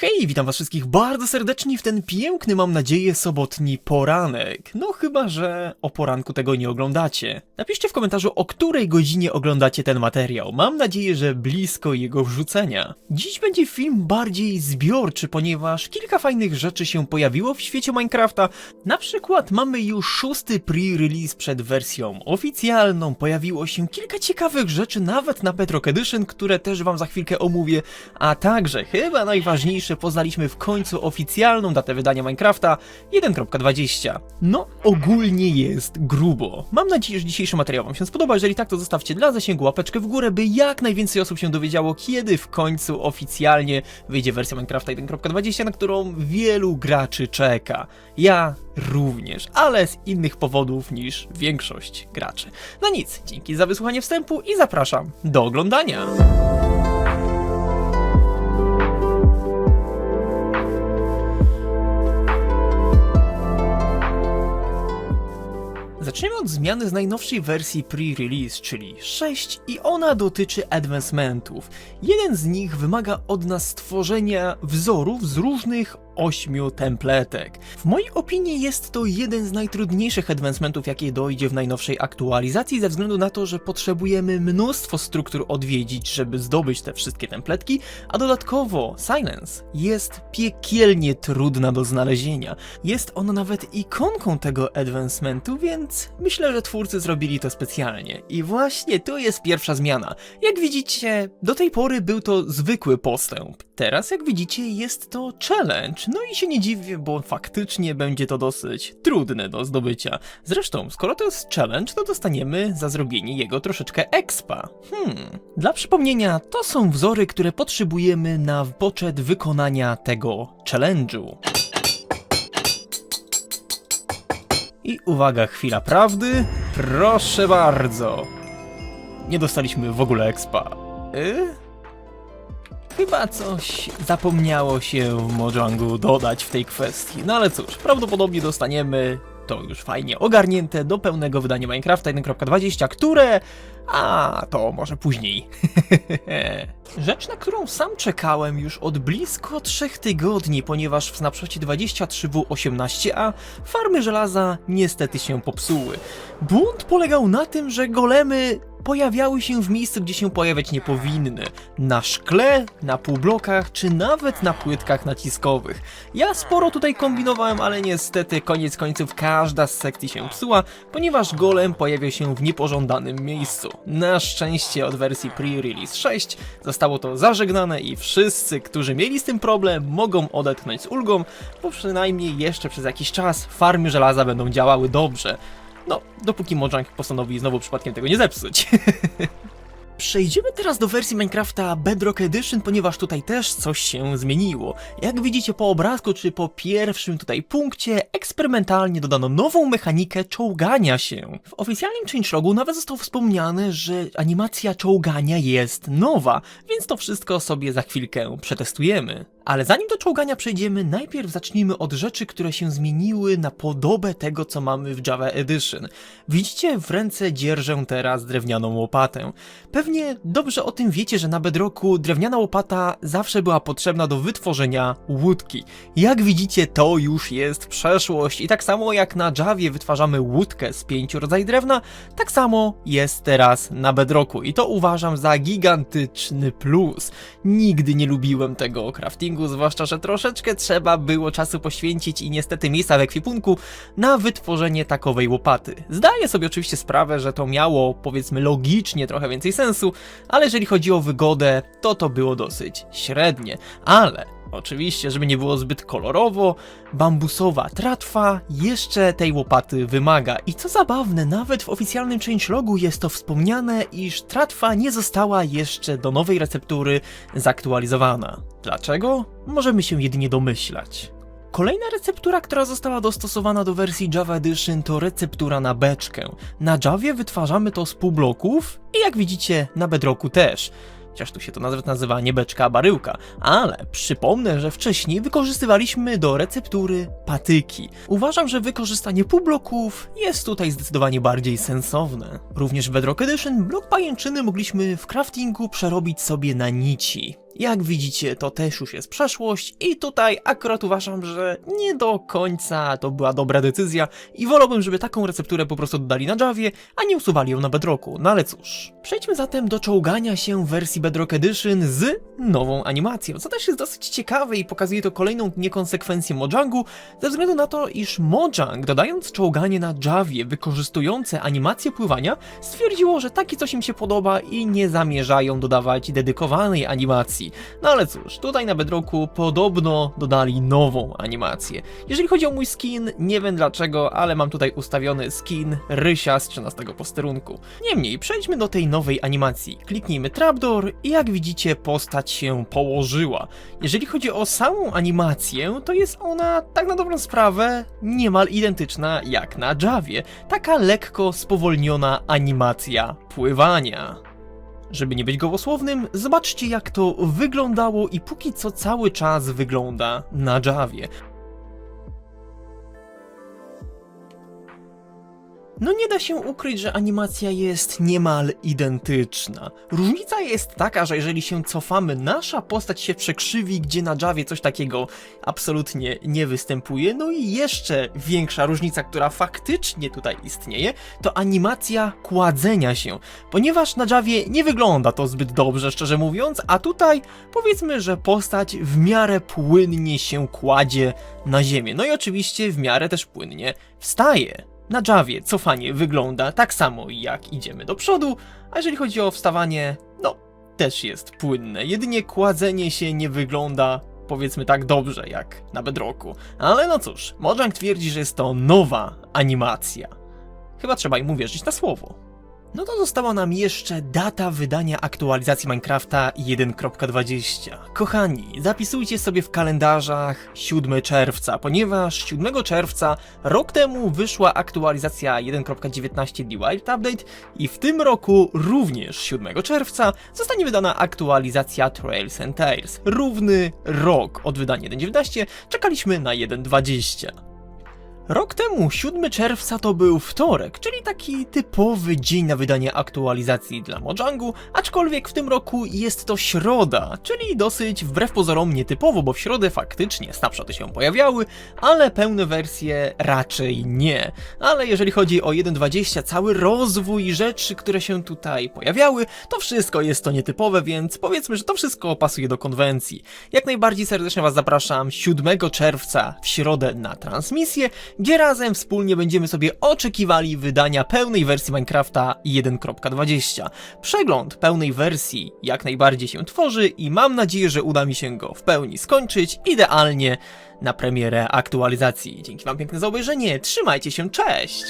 Hej, witam was wszystkich bardzo serdecznie w ten piękny, mam nadzieję, sobotni poranek. No chyba, że o poranku tego nie oglądacie. Napiszcie w komentarzu, o której godzinie oglądacie ten materiał. Mam nadzieję, że blisko jego wrzucenia. Dziś będzie film bardziej zbiorczy, ponieważ kilka fajnych rzeczy się pojawiło w świecie Minecrafta. Na przykład mamy już szósty pre-release przed wersją oficjalną. Pojawiło się kilka ciekawych rzeczy, nawet na Bedrock Edition, które też wam za chwilkę omówię. A także, chyba najważniejsze, poznaliśmy w końcu oficjalną datę wydania Minecrafta 1.20. No, ogólnie jest grubo. Mam nadzieję, że dzisiejszy materiał wam się spodoba. Jeżeli tak, to zostawcie dla zasięgu łapeczkę w górę, by jak najwięcej osób się dowiedziało, kiedy w końcu oficjalnie wyjdzie wersja Minecrafta 1.20, na którą wielu graczy czeka. Ja również, ale z innych powodów niż większość graczy. No nic, dzięki za wysłuchanie wstępu i zapraszam do oglądania. Zaczniemy od zmiany z najnowszej wersji pre-release, czyli 6 i ona dotyczy advancementów. Jeden z nich wymaga od nas stworzenia wzorów z różnych ośmiu templetek. W mojej opinii jest to jeden z najtrudniejszych advancementów, jakie dojdzie w najnowszej aktualizacji, ze względu na to, że potrzebujemy mnóstwo struktur odwiedzić, żeby zdobyć te wszystkie templetki, a dodatkowo Silence jest piekielnie trudna do znalezienia. Jest ona nawet ikonką tego advancementu, więc myślę, że twórcy zrobili to specjalnie. I właśnie tu jest pierwsza zmiana. Jak widzicie, do tej pory był to zwykły postęp. Teraz, jak widzicie, jest to challenge. No i się nie dziwię, bo faktycznie będzie to dosyć trudne do zdobycia. Zresztą, skoro to jest challenge, to dostaniemy za zrobienie jego troszeczkę expa. Hmm. Dla przypomnienia, to są wzory, które potrzebujemy na poczet wykonania tego challenge'u. I uwaga, chwila prawdy. Proszę bardzo. Nie dostaliśmy w ogóle expa. Y? Chyba coś zapomniało się w Mojangu dodać w tej kwestii. No ale cóż, prawdopodobnie dostaniemy to już fajnie ogarnięte do pełnego wydania Minecrafta 1.20, które... A, to może później. Rzecz, na którą sam czekałem już od blisko 3 tygodni, ponieważ w snapshocie 23W18a farmy żelaza niestety się popsuły. Błąd polegał na tym, że golemy pojawiały się w miejscu, gdzie się pojawiać nie powinny. Na szkle, na półblokach, czy nawet na płytkach naciskowych. Ja sporo tutaj kombinowałem, ale niestety koniec końców każda z sekcji się psuła, ponieważ golem pojawiał się w niepożądanym miejscu. Na szczęście od wersji pre-release 6 zostało to zażegnane i wszyscy, którzy mieli z tym problem, mogą odetchnąć z ulgą, bo przynajmniej jeszcze przez jakiś czas farmy żelaza będą działały dobrze. No, dopóki Mojang postanowi znowu przypadkiem tego nie zepsuć. Przejdziemy teraz do wersji Minecrafta Bedrock Edition, ponieważ tutaj też coś się zmieniło. Jak widzicie po obrazku, czy po pierwszym tutaj punkcie, eksperymentalnie dodano nową mechanikę czołgania się. W oficjalnym changelogu nawet zostało wspomniane, że animacja czołgania jest nowa, więc to wszystko sobie za chwilkę przetestujemy. Ale zanim do czołgania przejdziemy, najpierw zacznijmy od rzeczy, które się zmieniły na podobę tego, co mamy w Java Edition. Widzicie, w ręce dzierżę teraz drewnianą łopatę. Pewnie dobrze o tym wiecie, że na Bedrocku drewniana łopata zawsze była potrzebna do wytworzenia łódki. Jak widzicie, to już jest przeszłość i tak samo jak na Javie wytwarzamy łódkę z pięciu rodzajów drewna, tak samo jest teraz na Bedrocku i to uważam za gigantyczny plus. Nigdy nie lubiłem tego craftingu, zwłaszcza, że troszeczkę trzeba było czasu poświęcić i niestety miejsca w ekwipunku na wytworzenie takowej łopaty. Zdaję sobie oczywiście sprawę, że to miało powiedzmy logicznie trochę więcej sensu, ale jeżeli chodzi o wygodę, to to było dosyć średnie. Ale Oczywiście, żeby nie było zbyt kolorowo, bambusowa tratwa jeszcze tej łopaty wymaga. I co zabawne, nawet w oficjalnym changelogu jest to wspomniane, iż tratwa nie została jeszcze do nowej receptury zaktualizowana. Dlaczego? Możemy się jedynie domyślać. Kolejna receptura, która została dostosowana do wersji Java Edition to receptura na beczkę. Na Javie wytwarzamy to z półbloków i jak widzicie na Bedrocku też. Chociaż tu się to nawet nazywa nie beczka, a baryłka. Ale przypomnę, że wcześniej wykorzystywaliśmy do receptury patyki. Uważam, że wykorzystanie półbloków jest tutaj zdecydowanie bardziej sensowne. Również w Bedrock Edition blok pajęczyny mogliśmy w craftingu przerobić sobie na nici. Jak widzicie, to też już jest przeszłość i tutaj akurat uważam, że nie do końca to była dobra decyzja i wolałbym, żeby taką recepturę po prostu dodali na Javie, a nie usuwali ją na Bedrocku. No ale cóż. Przejdźmy zatem do czołgania się w wersji Bedrock Edition z nową animacją, co też jest dosyć ciekawe i pokazuje to kolejną niekonsekwencję Mojangu, ze względu na to, iż Mojang, dodając czołganie na Javie wykorzystujące animację pływania, stwierdziło, że takie coś im się podoba i nie zamierzają dodawać dedykowanej animacji. No ale cóż, tutaj na Bedrocku podobno dodali nową animację. Jeżeli chodzi o mój skin, nie wiem dlaczego, ale mam tutaj ustawiony skin Rysia z 13 posterunku. Niemniej, przejdźmy do tej nowej animacji. Kliknijmy Trapdoor i jak widzicie postać się położyła. Jeżeli chodzi o samą animację, to jest ona tak na dobrą sprawę niemal identyczna jak na Javie. Taka lekko spowolniona animacja pływania. Żeby nie być gołosłownym, zobaczcie jak to wyglądało i póki co cały czas wygląda na Javie. No nie da się ukryć, że animacja jest niemal identyczna. Różnica jest taka, że jeżeli się cofamy, nasza postać się przekrzywi, gdzie na Javie coś takiego absolutnie nie występuje. No i jeszcze większa różnica, która faktycznie tutaj istnieje, to animacja kładzenia się. Ponieważ na Javie nie wygląda to zbyt dobrze, szczerze mówiąc, a tutaj powiedzmy, że postać w miarę płynnie się kładzie na ziemię. No i oczywiście w miarę też płynnie wstaje. Na Javie cofanie wygląda tak samo jak idziemy do przodu, a jeżeli chodzi o wstawanie, no też jest płynne. Jedynie kładzenie się nie wygląda powiedzmy tak dobrze jak na Bedrocku. Ale no cóż, Mojang twierdzi, że jest to nowa animacja. Chyba trzeba im uwierzyć na słowo. No to została nam jeszcze data wydania aktualizacji Minecrafta 1.20. Kochani, zapisujcie sobie w kalendarzach 7 czerwca, ponieważ 7 czerwca rok temu wyszła aktualizacja 1.19 The Wild Update i w tym roku również 7 czerwca zostanie wydana aktualizacja Trails and Tales. Równy rok od wydania 1.19 czekaliśmy na 1.20. Rok temu, 7 czerwca to był wtorek, czyli taki typowy dzień na wydanie aktualizacji dla Mojangu, aczkolwiek w tym roku jest to środa, czyli dosyć wbrew pozorom nietypowo, bo w środę faktycznie snapshoty się pojawiały, ale pełne wersje raczej nie. Ale jeżeli chodzi o 1.20, cały rozwój rzeczy, które się tutaj pojawiały, to wszystko jest to nietypowe, więc powiedzmy, że to wszystko pasuje do konwencji. Jak najbardziej serdecznie Was zapraszam 7 czerwca w środę na transmisję, gdzie razem wspólnie będziemy sobie oczekiwali wydania pełnej wersji Minecrafta 1.20. Przegląd pełnej wersji jak najbardziej się tworzy i mam nadzieję, że uda mi się go w pełni skończyć idealnie na premierę aktualizacji. Dzięki Wam piękne za obejrzenie, trzymajcie się, cześć!